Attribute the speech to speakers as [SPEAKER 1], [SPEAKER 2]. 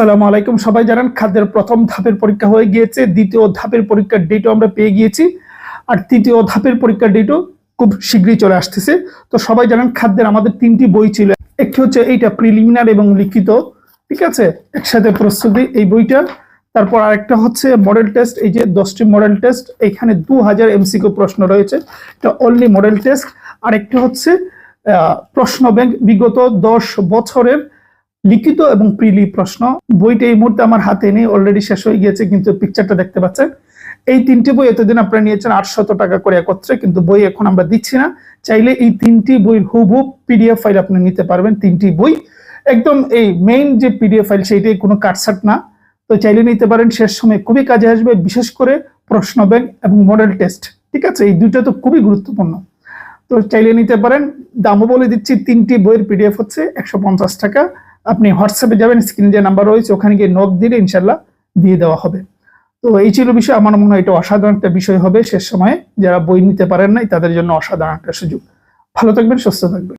[SPEAKER 1] আসসালামু আলাইকুম। সবাই জানেন খাদ্যের প্রথম ধাপের পরীক্ষা হয়ে গিয়েছে। দ্বিতীয় ধাপের পরীক্ষার ডেটও আমরা পেয়ে গিয়েছি। আর তৃতীয় ধাপের পরীক্ষার ডেটও খুব শীঘ্রই চলে আসতেছে। তো সবাই জানেন খাদ্যের আমাদের তিনটি বই ছিল। একটি হচ্ছে এইটা প্রিলিমিনার এবং লিখিত। ঠিক আছে? একসাথে প্রস্তুতি এই বইটা। তারপর আরেকটা হচ্ছে মডেল টেস্ট এই যে দশটি মডেল টেস্ট এখানে দু হাজার এমসিকিউ প্রশ্ন রয়েছে। এটা অনলি মডেল টেস্ট আরেকটা হচ্ছে প্রশ্ন ব্যাংক বিগত দশ বছরের লিখিত এবং প্রিলি প্রশ্ন। বইটা এই মুহূর্তে আমার হাতে নেই অলরেডি শেষ হয়ে গিয়েছে, কিন্তু পিকচারটা দেখতে পাচ্ছেন। এই তিনটি বই এতদিন আপনারা নিয়েছেন আটশত টাকা করে একত্রে, কিন্তু বই এখন আমরা দিচ্ছি না। চাইলে এই তিনটি বইয়ের হুবহু পিডিএফ ফাইল আপনি নিতে পারবেন, তিনটি বই। একদম এই মেইন যে পিডিএফ ফাইল সেইটাই কোনো কাটসাট না। তো চাইলে নিতে পারেন, শেষ সময় খুবই কাজে আসবে, বিশেষ করে প্রশ্ন ব্যাংক এবং মডেল টেস্ট ঠিক আছে? এই দুইটা তো খুবই গুরুত্বপূর্ণ। তো চাইলে নিতে পারেন, দামও বলে দিচ্ছি, তিনটি বইয়ের পিডিএফ হচ্ছে একশো পঞ্চাশ টাকা। আপনি হোয়াটসঅ্যাপে যাবেন, স্ক্রিন যে নাম্বার রয়েছে, ওখানে গিয়ে নক দিলে ইনশাল্লাহ দিয়ে দেওয়া হবে। তো এই ছিল বিষয়, আমার মনে হয় এটা অসাধারণ একটা বিষয় হবে। শেষ সময়ে যারা বই নিতে পারেন নাই, তাদের জন্য অসাধারণ একটা সুযোগ। ভালো থাকবেন, সুস্থ থাকবেন।